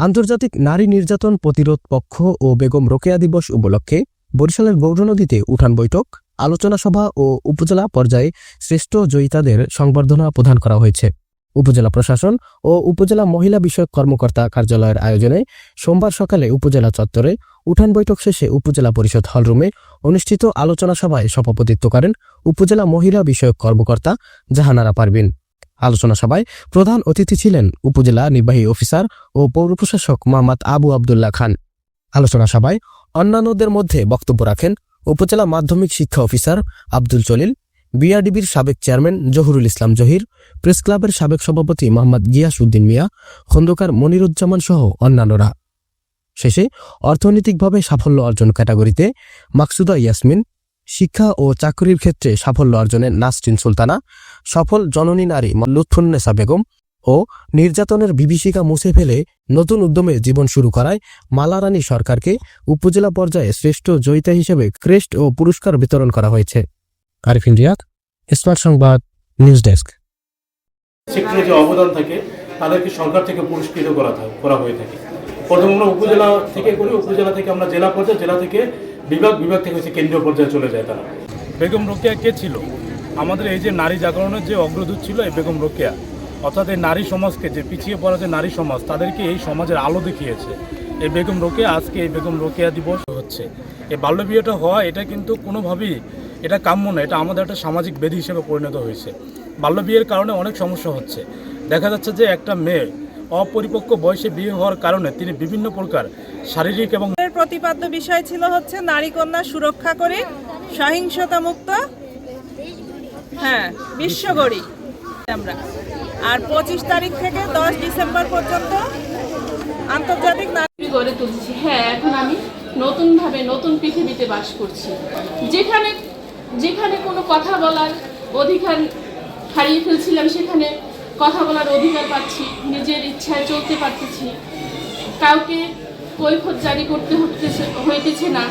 আন্তর্জাতিক নারী নির্যাতন প্রতিরোধ পক্ষ ও বেগম রোকেয়া দিবস উপলক্ষে বরিশালের গৌরনদীতে উঠান বৈঠক, আলোচনা সভা ও উপজেলা পর্যায়ে শ্রেষ্ঠ জয়িতাদের সংবর্ধনা প্রদান করা হয়েছে। উপজেলা প্রশাসন ও উপজেলা মহিলা বিষয়ক কর্মকর্তা কার্যালয়ের আয়োজনে সোমবার সকালে উপজেলা চত্বরে উঠান বৈঠক শেষে উপজেলা পরিষদ হলরুমে অনুষ্ঠিত আলোচনা সভায় সভাপতিত্ব করেন উপজেলা মহিলা বিষয়ক কর্মকর্তা জাহানারা পারভিন। আলোচনা সভায় প্রধান অতিথি ছিলেন উপজেলা নির্বাহী অফিসার ও পৌর প্রশাসক মোহাম্মদ আবু আবদুল্লাহ খান। আলোচনা সভায় অন্যান্যদের মধ্যে বক্তব্য রাখেন উপজেলা মাধ্যমিক শিক্ষা অফিসার আব্দুল জলিল বিআরডিবির সাবেক চেয়ারম্যান জহুরুল ইসলাম জহির, প্রেস ক্লাবের সাবেক সভাপতি মোহাম্মদ গিয়াস উদ্দিন মিয়া, খন্দকার মনিরুজ্জামান সহ অন্যান্যরা। শেষে অর্থনৈতিকভাবে সাফল্য অর্জন ক্যাটাগরিতে মাকসুদা ইয়াসমিন শিক্ষা ও চাকরির ক্ষেত্রে সাফল্য অর্জনে নাসরিন সুলতানা, সফল জননী নারী লুৎফুন্নেসা বেগম ও নির্যাতনের বিভীষিকা মুছে ফেলে নতুন উদ্যমে জীবন শুরু করায় মালারানী সরকারকে উপজেলা পর্যায়ে শ্রেষ্ঠ জয়িতা হিসেবে ক্রেস্ট ও পুরস্কার বিতরণ করা হয়েছে। আরিফিন স্মার্ট সংবাদ, নিউজ ডেস্ক। যে অবদান থাকে, তাদেরকে সরকার থেকে পুরস্কৃত করা করা হয়ে থাকে। আমরা উপজেলা থেকে করি, উপজেলা থেকে আমরা জেলা পর্যায়ে, জেলা থেকে বিভাগ বিভাগ থেকে হচ্ছে কেন্দ্রীয় পর্যায়ে চলে যায় তারা। বেগম রোকেয়া কে ছিল? আমাদের এই যে নারী জাগরণের যে অগ্রদূত ছিল এই বেগম রোকেয়া, অর্থাৎ এই নারী সমাজকে যে পিছিয়ে পড়া যে নারী সমাজ, তাদেরকে এই সমাজের আলো দেখিয়েছে। এই বেগম রোকেয়া আজকে এই বেগম রোকেয়া দিবস হচ্ছে। এই বাল্যবিয়েটা হওয়া, এটা কিন্তু কোনোভাবেই, এটা কাম্য না এটা আমাদের একটা সামাজিক বেধি হিসেবে পরিণত হয়েছে। বাল্যবিয়ের কারণে অনেক সমস্যা হচ্ছে। দেখা যাচ্ছে যে একটা মেয়ে অপরিপক্ক বয়সে বিয়ে হওয়ার কারণে তিনি বিভিন্ন প্রকার শারীরিক এবং প্রতিপাদ্য বিষয় ছিল হচ্ছে নারী কন্যা সুরক্ষা করে সহিংসতা মুক্ত হ্যাঁ বিশ্ব গড়ি আমরা। আর পঁচিশ তারিখ থেকে দশ ডিসেম্বর পর্যন্ত আন্তর্জাতিক নারী গড়ে তুলছি। হ্যাঁ এখন আমি নতুনভাবে নতুন পৃথিবীতে বাস করছি। যেখানে যেখানে কোনো কথা বলার অধিকার হারিয়ে ফেলছিলাম, সেখানে কথা বলার অধিকার পাচ্ছি, নিজের ইচ্ছায় চলতে পারতেছি। কাউকে কৈফত জারি করতে হতেছে হইতেছে না।